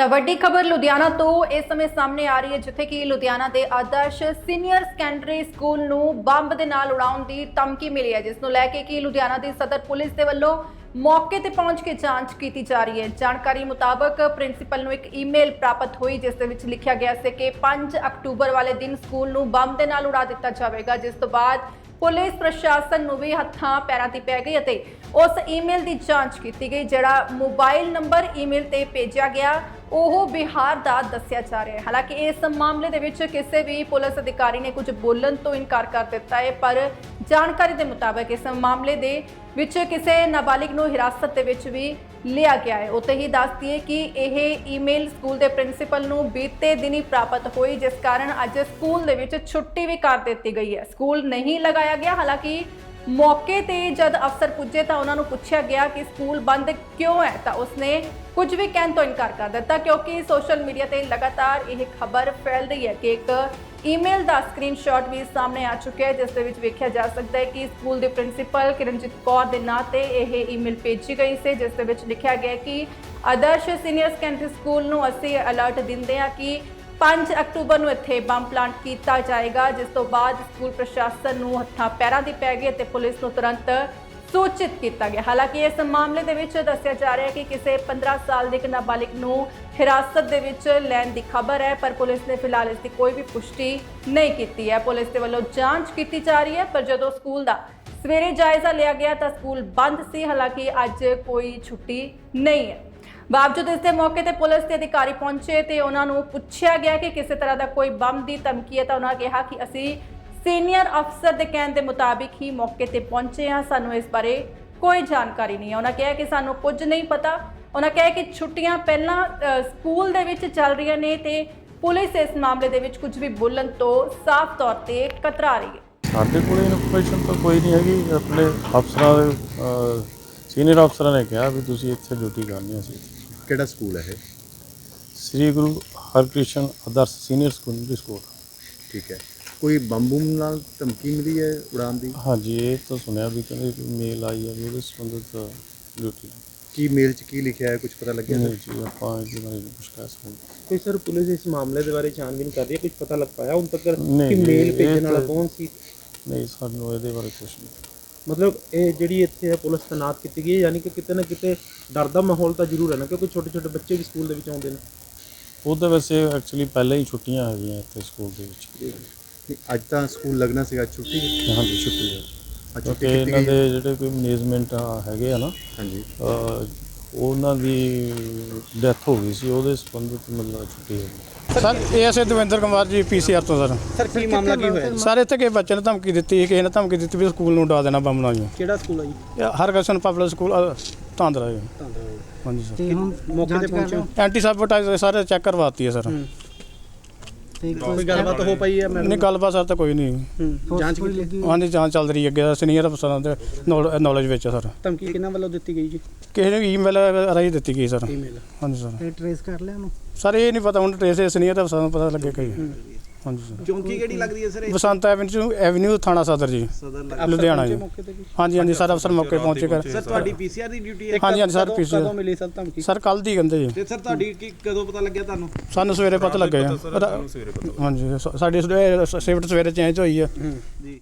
ਤਾਂ ਵੱਡੀ ਖਬਰ ਲੁਧਿਆਣਾ ਤੋਂ ਇਸ ਸਮੇਂ ਸਾਹਮਣੇ ਆ ਰਹੀ ਹੈ, ਜਿੱਥੇ ਕਿ ਲੁਧਿਆਣਾ ਦੇ ਆਦਰਸ਼ ਸੀਨੀਅਰ ਸੈਕੰਡਰੀ ਸਕੂਲ ਨੂੰ ਬੰਬ ਦੇ ਨਾਲ ਉਡਾਉਣ ਦੀ ਧਮਕੀ ਮਿਲੀ ਹੈ, ਜਿਸ ਨੂੰ ਲੈ ਕੇ ਕਿ ਲੁਧਿਆਣਾ ਦੀ ਸਦਰ ਪੁਲਿਸ ਦੇ ਵੱਲੋਂ ਮੌਕੇ ਤੇ ਪਹੁੰਚ ਕੇ ਜਾਂਚ ਕੀਤੀ ਜਾ ਰਹੀ ਹੈ। ਜਾਣਕਾਰੀ ਮੁਤਾਬਕ ਪ੍ਰਿੰਸੀਪਲ ਨੂੰ ਇੱਕ ਈਮੇਲ ਪ੍ਰਾਪਤ ਹੋਈ, ਜਿਸ ਦੇ ਵਿੱਚ ਲਿਖਿਆ ਗਿਆ ਸੀ ਕਿ 5 ਅਕਤੂਬਰ ਵਾਲੇ ਦਿਨ ਸਕੂਲ ਨੂੰ ਬੰਬ ਦੇ ਨਾਲ ਉਡਾ ਦਿੱਤਾ ਜਾਵੇਗਾ, ਜਿਸ ਤੋਂ ਬਾਅਦ ਪੁਲਿਸ ਪ੍ਰਸ਼ਾਸਨ ਨੂੰ ਵੀ ਹੱਥਾਂ ਪੈਰਾਂ ਤੇ ਪੈ ਗਈ ਅਤੇ ਉਸ ਈਮੇਲ ਦੀ ਜਾਂਚ ਕੀਤੀ ਗਈ, ਜਿਹੜਾ ਮੋਬਾਈਲ ਨੰਬਰ ਈਮੇਲ ਤੇ ਭੇਜਿਆ ਗਿਆ, ਉਹ ਬਿਹਾਰ ਦਾ ਦੱਸਿਆ ਜਾ ਰਿਹਾ ਹੈ। ਹਾਲਾਂਕਿ ਇਸ ਮਾਮਲੇ ਦੇ ਵਿੱਚ ਕਿਸੇ ਵੀ ਪੁਲਿਸ ਅਧਿਕਾਰੀ ਨੇ ਕੁਝ ਬੋਲਣ ਤੋਂ ਇਨਕਾਰ ਕਰ ਦਿੱਤਾ ਹੈ, ਪਰ ਜਾਣਕਾਰੀ ਦੇ ਮੁਤਾਬਕ ਇਸ ਮਾਮਲੇ ਦੇ ਵਿੱਚ ਕਿਸੇ ਨਾਬਾਲਿਗ ਨੂੰ ਹਿਰਾਸਤ ਦੇ ਵਿੱਚ ਵੀ ਲਿਆ ਗਿਆ ਹੈ। ਉੱਥੇ ਹੀ ਦੱਸ ਦਈਏ ਕਿ ਇਹ ਈਮੇਲ ਸਕੂਲ ਦੇ ਪ੍ਰਿੰਸੀਪਲ ਨੂੰ ਬੀਤੇ ਦਿਨੀ ਪ੍ਰਾਪਤ ਹੋਈ, ਜਿਸ ਕਾਰਨ ਅੱਜ ਸਕੂਲ ਦੇ ਵਿੱਚ ਛੁੱਟੀ ਵੀ ਕਰ ਦਿੱਤੀ ਗਈ ਹੈ। ਸਕੂਲ ਨਹੀਂ ਲਗਾਇਆ ਗਿਆ, ਹਾਲਾਂਕਿ ਮੌਕੇ ਤੇ ਜਦ ਅਫਸਰ ਪੁੱਜੇ ਤਾਂ ਉਹਨਾਂ ਨੂੰ ਪੁੱਛਿਆ ਗਿਆ ਕਿ ਸਕੂਲ ਬੰਦ ਕਿਉਂ ਹੈ, ਤਾਂ ਉਸਨੇ ਕੁਝ ਵੀ ਕਹਿਣ ਤੋਂ ਇਨਕਾਰ ਕਰ ਦਿੱਤਾ, ਕਿਉਂਕਿ ਸੋਸ਼ਲ ਮੀਡੀਆ ਤੇ ਲਗਾਤਾਰ ਇਹ ਖਬਰ ਫੈਲ ਰਹੀ ਹੈ ਕਿ ਇੱਕ ਈਮੇਲ ਦਾ ਸਕਰੀਨਸ਼ਾਟ ਵੀ ਸਾਹਮਣੇ ਆ ਚੁੱਕਿਆ ਹੈ, ਜਿਸ ਦੇ ਵਿੱਚ ਵੇਖਿਆ ਜਾ ਸਕਦਾ ਹੈ ਕਿ ਸਕੂਲ ਦੇ ਪ੍ਰਿੰਸੀਪਲ ਕਿਰਨਜੀਤ ਕੌਰ ਦੇ ਨਾਂ ਤੇ ਇਹ ਈਮੇਲ ਭੇਜੀ ਗਈ ਸੀ, ਜਿਸ ਦੇ ਵਿੱਚ ਲਿਖਿਆ ਗਿਆ ਕਿ ਆਦਰਸ਼ ਸੀਨੀਅਰ ਸੈਕੰਡਰੀ ਸਕੂਲ ਨੂੰ ਅਸੀਂ ਅਲਰਟ ਦਿੰਦੇ ਹਾਂ ਕਿ 5 ਅਕਤੂਬਰ ਨੂੰ ਇੱਥੇ ਬੰਬ ਪਲਾਂਟ ਕੀਤਾ ਜਾਏਗਾ, ਜਿਸ ਤੋਂ ਬਾਅਦ ਸਕੂਲ ਪ੍ਰਸ਼ਾਸਨ ਨੂੰ ਹੱਥਾਂ ਪੈਰਾਂ ਦੀ ਪੈ ਗਈ ਅਤੇ ਪੁਲਿਸ ਨੂੰ ਤੁਰੰਤ ਸੂਚਿਤ ਕੀਤਾ ਗਿਆ। ਹਾਲਾਂਕਿ ਇਸ ਮਾਮਲੇ ਦੇ ਵਿੱਚ ਦੱਸਿਆ ਜਾ ਰਿਹਾ ਹੈ ਕਿ ਕਿਸੇ 15 ਸਾਲ ਦੇ ਇੱਕ ਨਾਬਾਲਿਗ ਨੂੰ ਹਿਰਾਸਤ ਦੇ ਵਿੱਚ ਲੈਣ ਦੀ ਖਬਰ ਹੈ, ਪਰ ਪੁਲਿਸ ਨੇ ਫਿਲਹਾਲ ਇਸ ਦੀ ਕੋਈ ਵੀ ਪੁਸ਼ਟੀ ਨਹੀਂ ਕੀਤੀ ਹੈ। ਪੁਲਿਸ ਦੇ ਵੱਲੋਂ ਜਾਂਚ ਕੀਤੀ ਜਾ ਰਹੀ ਹੈ, ਪਰ ਜਦੋਂ ਸਕੂਲ ਦਾ ਸਵੇਰੇ ਜਾਇਜ਼ਾ ਲਿਆ ਗਿਆ ਤਾਂ ਸਕੂਲ ਬੰਦ ਸੀ। ਹਾਲਾਂਕਿ ਅੱਜ ਕੋਈ ਛੁੱਟੀ ਨਹੀਂ ਹੈ। ਬਾਵਜੂਦ ਇਸ ਦੇ ਮੌਕੇ ਤੇ ਪੁਲਿਸ ਦੇ ਅਧਿਕਾਰੀ ਪਹੁੰਚੇ ਤੇ ਉਹਨਾਂ ਨੂੰ ਪੁੱਛਿਆ ਗਿਆ ਕਿ ਕਿਸੇ ਤਰ੍ਹਾਂ ਦਾ ਕੋਈ ਬੰਬ ਦੀ ਧਮਕੀ ਹੈ ਤਾਂ ਉਹਨਾਂ ਕਿਹਾ ਕਿ ਅਸੀਂ ਸੀਨੀਅਰ ਅਫਸਰ ਦੇ ਕਹਿਣ ਦੇ ਮੁਤਾਬਿਕ ਹੀ ਮੌਕੇ ਤੇ ਪਹੁੰਚੇ ਹਾਂ। ਸਾਨੂੰ ਇਸ ਬਾਰੇ ਕੋਈ ਜਾਣਕਾਰੀ ਨਹੀਂ ਹੈ। ਉਹਨਾਂ ਕਿਹਾ ਕਿ ਸਾਨੂੰ ਕੁਝ ਨਹੀਂ ਪਤਾ। ਉਹਨਾਂ ਕਿਹਾ ਕਿ ਛੁੱਟੀਆਂ ਪਹਿਲਾਂ ਸਕੂਲ ਦੇ ਵਿੱਚ ਚੱਲ ਰਹੀਆਂ ਨੇ ਤੇ ਪੁਲਿਸ ਇਸ ਮਾਮਲੇ ਦੇ ਵਿੱਚ ਕੁਝ ਵੀ ਬੋਲਣ ਤੋਂ ਸਾਫ਼ ਤੌਰ ਤੇ ਕਤਰਾ ਰਹੀ ਹੈ। ਸਾਡੇ ਕੋਲ ਇਨਫੋਰਮੇਸ਼ਨ ਤਾਂ ਕੋਈ ਨਹੀਂ ਹੈਗੀ। ਆਪਣੇ ਅਫਸਰਾਂ ਦੇ ਸੀਨੀਅਰ ਅਫਸਰਾਂ ਨੇ ਕਿਹਾ ਵੀ ਤੁਸੀਂ ਇੱਥੇ ਡਿਊਟੀ ਕਰਨੀ ਹੈ ਸੀ ਕਿਹੜਾ ਸਕੂਲ ਹੈ ਇਹ? Shri Guru Harkrishan Adarsh senior secondary school ਠੀਕ ਹੈ। ਕੋਈ ਬੰਬੂਮ ਨਾਲ ਧਮਕੀ ਮਿਲੀ ਹੈ ਉਡਾਨ ਦੀ? ਹਾਂਜੀ ਇਹ ਤਾਂ ਸੁਣਿਆ ਵੀ ਕਹਿੰਦੇ ਕਿ ਮੇਲ ਆਈ ਹੈ ਵੀ ਉਹਦੇ ਸੰਬੰਧਿਤ ਡਿਊਟੀ ਕੀ ਮੇਲ 'ਚ ਕੀ ਲਿਖਿਆ ਹੈ? ਕੁਝ ਪਤਾ ਲੱਗਿਆ ਨਹੀਂ ਜੀ ਆਪਾਂ ਇਹਦੇ ਬਾਰੇ ਕੁਝ ਕਹਿ ਸਕਦੇ। ਤੇ ਸਰ ਪੁਲਿਸ ਇਸ ਮਾਮਲੇ ਦੇ ਬਾਰੇ ਛਾਨਬੀਨ ਕਰ ਰਹੀ ਹੈ? ਕੁਝ ਪਤਾ ਲੱਗ ਪਾਇਆ ਹੁਣ ਤੱਕ ਕਿ ਮੇਲ ਭੇਜਣ ਵਾਲਾ ਕੌਣ ਸੀ? ਨਹੀਂ ਸਾਨੂੰ ਇਹਦੇ ਬਾਰੇ ਕੁਝ ਨਹੀਂ। ਮਤਲਬ ਇਹ ਜਿਹੜੀ ਇੱਥੇ ਹੈ ਪੁਲਿਸ ਤੈਨਾਤ ਕੀਤੀ ਗਈ ਹੈ ਯਾਨੀ ਕਿ ਕਿਤੇ ਨਾ ਕਿਤੇ ਡਰ ਦਾ ਮਾਹੌਲ ਤਾਂ ਜ਼ਰੂਰ ਹੈ ਨਾ ਕਿਉਂਕਿ ਛੋਟੇ ਛੋਟੇ ਬੱਚੇ ਵੀ ਸਕੂਲ ਦੇ ਵਿੱਚ ਆਉਂਦੇ ਨੇ। ਉਹਦੇ ਵੈਸੇ ਐਕਚੁਅਲੀ ਪਹਿਲਾਂ ਹੀ ਛੁੱਟੀਆਂ ਹੈਗੀਆਂ ਇੱਥੇ ਸਕੂਲ ਦੇ ਵਿੱਚ। ਨਹੀਂ, ਅੱਜ ਤਾਂ ਸਕੂਲ ਲੱਗਣਾ ਸੀਗਾ ਛੁੱਟੀ? ਹੈ। ਹਾਂਜੀ ਛੁੱਟੀ ਹੈ ਕੀਤੀ ਇਹਨਾਂ ਦੇ ਜਿਹੜੇ ਕੋਈ ਮੈਨੇਜਮੈਂਟ ਹੈਗੇ ਆ ਨਾ ਹਾਂਜੀ। ਉਹਨਾਂ ਦੀ ਡੈਥ ਹੋ ਗਈ ਸੀ ਉਹਦੇ ਸੰਬੰਧਿਤ ਮਤਲਬ ਛੁੱਟੀ ਹੋ ਗਈ sir ASA Davinder Kumar ji PCR ਤੋਂ ਸਰ। ਸਰ ਕੀ ਮਾਮਲਾ ਕੀ ਹੋਇਆ? ਸਰ ਇੱਥੇ ਕਿਸੇ ਬੱਚੇ ਨੇ ਧਮਕੀ ਦਿੱਤੀ ਕਿਸੇ ਨੇ ਧਮਕੀ ਦਿੱਤੀ ਵੀ ਸਕੂਲ ਨੂੰ ਉਡਾ ਦੇਣਾ ਬੰਬ ਨਾਲ ਜੀ। ਕਿਹੜਾ ਸਕੂਲ ਹੈ ਜੀ? ਇਹ ਹਰਗਸਨ ਪਬਲਿਕ ਸਕੂਲ ਅਹ, ਤਾਂਦਰਾ ਜੀ। ਹਾਂਜੀ ਸਰ। ਤੇ ਹੁਣ ਮੌਕੇ ਤੇ ਪਹੁੰਚੇ ਹੋ? ਐਂਟੀ ਸਾਬੋਟਾਈਜ਼ ਸਾਰੇ ਚੈੱਕ ਕਰਵਾਤੀ ਹੈ ਸਰ। ਤੇ ਕੋਈ ਗੱਲਬਾਤ ਹੋ ਪਈ ਹੈ ਨਹੀਂ ਮੈਡਮ ਗੱਲਬਾਤ ਸਰ ਤਾਂ ਕੋਈ ਨਹੀਂ। ਜਾਂਚ ਕੀਤੀ? ਲੱਗੀ ਹਾਂਜੀ ਜਾਂਚ ਚੱਲ ਰਹੀ ਹੈ ਅੱਗੇ ਸੀਨੀਅਰ ਅਫਸਰਾਂ ਦੇ ਨੌਲੇਜ ਵਿੱਚ ਹੈ ਸਰ। ਧਮਕੀ ਕਿਹਨਾਂ ਵੱਲੋਂ ਦਿੱਤੀ ਗਈ ਜੀ? ਕਿਸੇ ਨੇ ਈਮੇਲ ਰਾਹੀਂ ਦਿੱਤੀ ਗਈ ਸਰ। ਈਮੇਲ ਹਾਂਜੀ ਸਰ। ਟ੍ਰੇਸ ਕਰ ਲਿਆ ਉਹਨੂੰ? ਸਰ ਇਹ ਨਹੀਂ ਪਤਾ ਹੁਣ ਟ੍ਰੇਸ ਸੀਨੀਅਰ ਅਫਸਰਾਂ ਨੂੰ ਪਤਾ ਲੱਗੇ ਕਈ ਹਾਂਜੀ ਸਰ। ਚੌਂਕੀ ਕਿਹੜੀ ਲੱਗਦੀ ਹੈ ਸਰ ਬਸੰਤ ਐਵਨਿਊ ਐਵਨਿਊ ਥਾਣਾ ਸਦਰ ਜੀ ਲੁਧਿਆਣਾ ਜੀ। ਮੌਕੇ ਤੇ ਜੀ ਹਾਂਜੀ ਹਾਂਜੀ ਸਰ ਅਫਸਰ ਮੌਕੇ ਪਹੁੰਚੇ ਕਰ ਸਰ ਤੁਹਾਡੀ ਪੀਸੀਆਰ ਦੀ ਡਿਊਟੀ ਹੈ? ਹਾਂਜੀ ਹਾਂਜੀ ਸਰ PCR ਕਦੋਂ ਮਿਲੀ ਸਰ ਧਮਕੀ? ਸਰ ਕੱਲ ਦੀ ਕਹਿੰਦੇ ਜੀ। ਤੇ ਸਰ ਤੁਹਾਡੀ ਕੀ ਕਦੋਂ ਪਤਾ ਲੱਗਿਆ ਤੁਹਾਨੂੰ? ਸਾਨੂੰ ਸਵੇਰੇ ਪਤਾ ਲੱਗਿਆ ਹਾਂਜੀ ਸਾ- ਸਾਡੀ ਸ਼ਿਫਟ ਸਵੇਰੇ ਚੇਂਜ ਹੋਈ ਹੈ। ਜੀ।